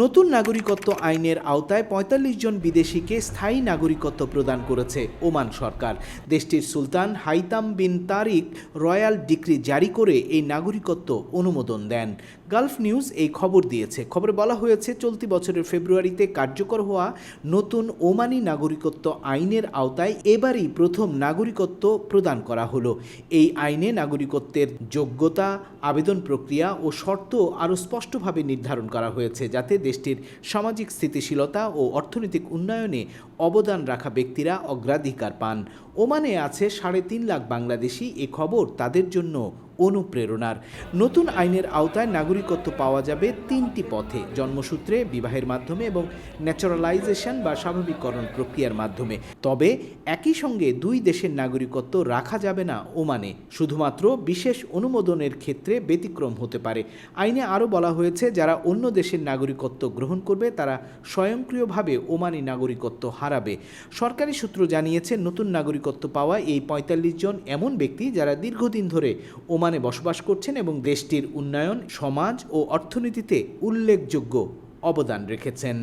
নতুন নাগরিকত্ব আইনের আওতায় পঁয়তাল্লিশ জন বিদেশিকে স্থায়ী নাগরিকত্ব প্রদান করেছে ওমান সরকার। দেশটির সুলতান Haitham bin Tariq royal decree জারি করে এই নাগরিকত্ব অনুমোদন দেন। গালফ নিউজ এই খবর দিয়েছে। খবরে বলা হয়েছে, চলতি বছরের ফেব্রুয়ারিতে কার্যকর হওয়া নতুন ওমানি নাগরিকত্ব আইনের আওতায় এবারই প্রথম নাগরিকত্ব প্রদান করা হলো। এই আইনে নাগরিকত্বের যোগ্যতা, আবেদন প্রক্রিয়া ও শর্ত আরও স্পষ্টভাবে নির্ধারণ করা হয়েছে, যাতে দেশটির সামাজিক স্থিতিশীলতা ও অর্থনৈতিক উন্নয়নে অবদান রাখা ব্যক্তিরা অগ্রাধিকার পান। ওমানে আছে সাড়ে তিন লাখ বাংলাদেশি। এ খবর তাদের জন্য অনুপ্রেরণার। নতুন আইনের আওতায় নাগরিকত্ব পাওয়া যাবে তিনটি পথে, জন্মসূত্রে, বিবাহের মাধ্যমে এবং ন্যাচারালাইজেশন বা স্বাভাবিকরণ প্রক্রিয়ার মাধ্যমে। তবে একই সঙ্গে দুই দেশের নাগরিকত্ব রাখা যাবে না ওমানে। শুধুমাত্র বিশেষ অনুমোদনের ক্ষেত্রে ব্যতিক্রম হতে পারে। আইনে আরও বলা হয়েছে, যারা অন্য দেশের নাগরিকত্ব গ্রহণ করবে, তারা স্বয়ংক্রিয়ভাবে ওমানি নাগরিকত্ব হারাবে। সরকারি সূত্র জানিয়েছে, নতুন নাগরিকত্ব পাওয়া এই পঁয়তাল্লিশ জন এমন ব্যক্তি যারা দীর্ঘদিন ধরে ওমানে বসবাস করছেন এবং দেশটির উন্নয়ন সমাজ ও অর্থনীতিতে উল্লেখযোগ্য অবদান রেখেছেন।